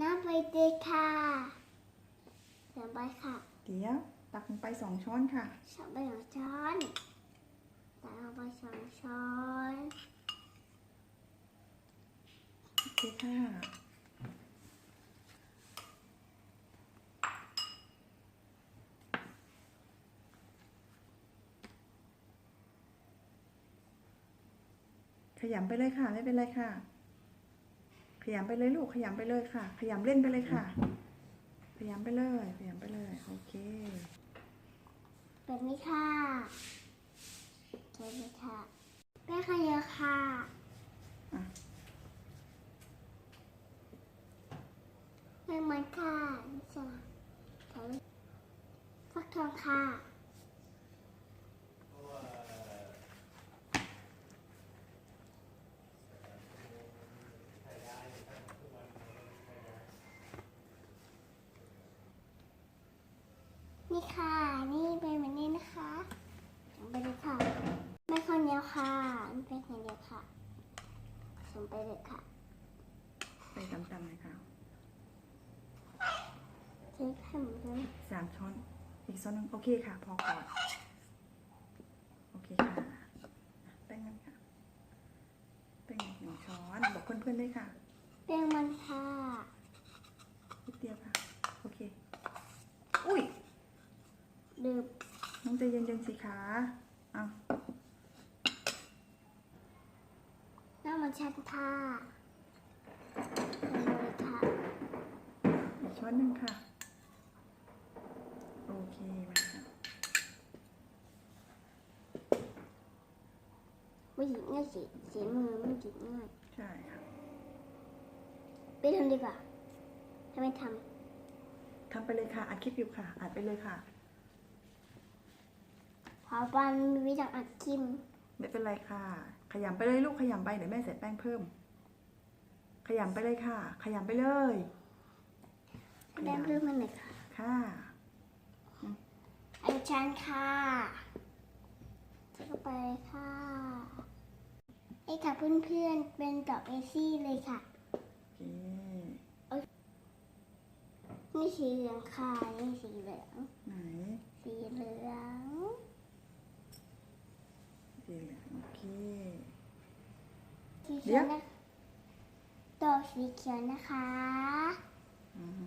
น้ำใบเตยค่ะเสียงใบค่ะเดี๋ยวตักลงไปสองช้อนค่ะสองใบสองช้อนใส่ลงไปสองช้อนโอเคค่ะขยำไปเลยค่ะ ไม่เป็นไรค่ะ ขยำไปเลยลูกขยำไปเลยค่ะ ขยำเล่นไปเลยค่ะ ขยำไปเลยขยำไปเลยโอเคแบบนี้ค่ะใช่เลยค่ะแป้งข้าวเยอะค่ะอะแป้งมันค่ะนี่จ้ะใส่ฟักทองค่ะ นี่ค่ะ นี่เป็นแบบนี้นะคะส่งไปเลยค่ะไม่ข้าวเหนียวค่ะนี่เป็นข้าวเหนียวค่ะส่งไปเลยค่ะไปตำๆเลยค่ะเช็คให้หมดเลยสามช้อน อีกช้อนหนึงโอเคค่ะ พอก่อน โอเคค่ะแป้งนั้นค่ะแป้งหนึ่งช้อน บอกเพื่อนๆด้วยค่ะ แป้งมันค่ะนิดเดียวค่ะ โอเค อุ้ย ดื่ม น้องใจเย็นๆสิคะเอาน้ำมันชันค่ะเอาเลยค่ะอีกช้อนหนึ่งค่ะ โอเคมาค่ะไม่หยิบง่ายสิเสียมือไม่หยิบง่าย ใช่ค่ะ ไปทำดีกว่าถ้าไม่ททำไปเลยค่ะ อัดคลิปอยู่ค่ะ อัดไปเลยค่ะำพอปันมีวิธีอัดคิมไม่เป็นไรค่ะ ขยำไปเลยลูกขยำไปเดี๋ยวแม่ใส่แป้งเพิ่ม ขยำไปเลยค่ะ ขยำไปเลยแป้งเพิ่มมาหน่อยค่ะ ค่ะอันชันค่ะใส่เข้าไปค่ะไอ้ค่ะเพื่อนๆเป็นดอกเอซี่เลยค่ะโอเคนี่สีเหลืองค่ะนี่สีเหลือง ไหน สีเหลืองสีเหลือง โอเคสีเขียวนะดอกสีเขียวนะคะอือฮึ